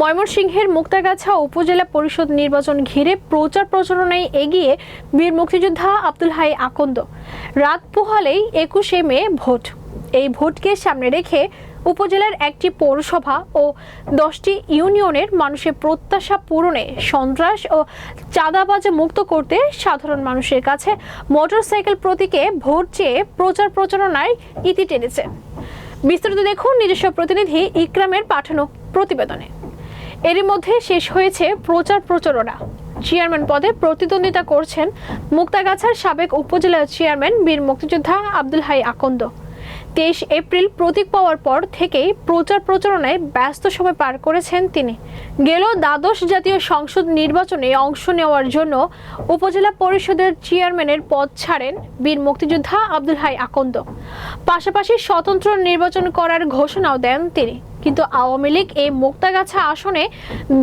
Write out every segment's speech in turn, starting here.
ময়মনসিংহের মুক্তাগাছা উপজেলা পরিষদ নির্বাচন ঘিরে প্রচার প্রচারণায় এগিয়ে বীর মুক্তিযোদ্ধা আব্দুল হাই আকন্দ। রাত পোহালেই একুশে মে ভোট। এই ভোটকে সামনে রেখে উপজেলার একটি পৌরসভা ও দশটি ইউনিয়নের মানুষের প্রত্যাশা পূরণে সন্ত্রাস ও চাঁদাবাজে মুক্ত করতে সাধারণ মানুষের কাছে মোটরসাইকেল প্রতীকে ভোট চেয়ে প্রচার প্রচারণায় ইতি টেনেছে। বিস্তারিত দেখুন নিজস্ব প্রতিনিধি ইকরামের পাঠানো প্রতিবেদনে। এরই মধ্যে শেষ হয়েছে প্রচার প্রচারণা। চেয়ারম্যান পদে প্রতিদ্বন্দ্বিতা করছেন মুক্তাগাছার সাবেক উপজেলা চেয়ারম্যান বীর মুক্তিযোদ্ধা আব্দুল হাই আকন্দ। তেইশ এপ্রিল প্রতীক পাওয়ার পর থেকেই প্রচার প্রচারণায় ব্যস্ত সময় পার করেছেন তিনি। গেল দ্বাদশ জাতীয় সংসদ নির্বাচনে অংশ নেওয়ার জন্য উপজেলা পরিষদের চেয়ারম্যানের পদ ছাড়েন বীর মুক্তিযোদ্ধা আব্দুল হাই আকন্দ। পাশাপাশি স্বতন্ত্র নির্বাচন করার ঘোষণাও দেন তিনি। কিন্তু আওয়ামী লীগ এই মুক্তাগাছা আসনে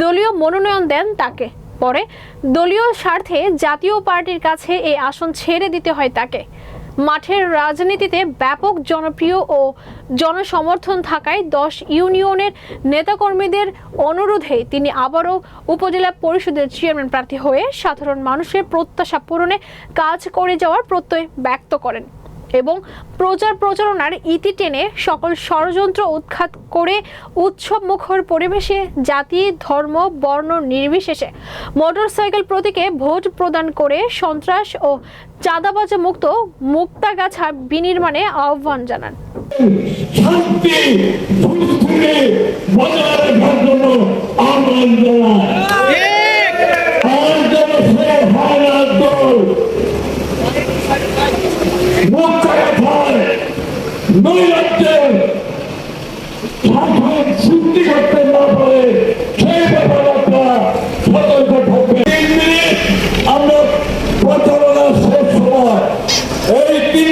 দলীয় মনোনয়ন দেন তাকে। পরে দলীয় স্বার্থে জাতীয় পার্টির কাছে এই আসন ছেড়ে দিতে হয় তাকে। মাঠের রাজনীতিতে ব্যাপক জনপ্রিয় ও জনসমর্থন থাকায় দশ ইউনিয়নের নেতাকর্মীদের অনুরোধে তিনি আবারও উপজেলা পরিষদের চেয়ারম্যান প্রার্থী হয়ে সাধারণ মানুষের প্রত্যাশা পূরণে কাজ করে যাওয়ার প্রত্যয় ব্যক্ত করেন। এবং প্রচার প্রচারণার ইতি টেনে সকল ষড়যন্ত্র উৎখাত করে উৎসব মুখর পরিবেশে জাতি, ধর্ম, বর্ণ নির্বিশেষে মোটরসাইকেল প্রতীকে ভোট প্রদান করে সন্ত্রাস ও চাঁদাবাজ মুক্ত মুক্তাগাছা বিনির্মাণে আহ্বান জানান। শান্তি সংস্কৃতি বজায় রাখার জন্য আহ্বান জানায় আমার জনসের ভাইরাল দল মুক্তাগাথায় ভয় নৈরাজ্যে সৃষ্টি করতে না পারে সেই ব্যাপারে আপনারা সতর্ক থাকবেন তিন মিনিট আমরা প্রচারণা শেষ সময় এই তিন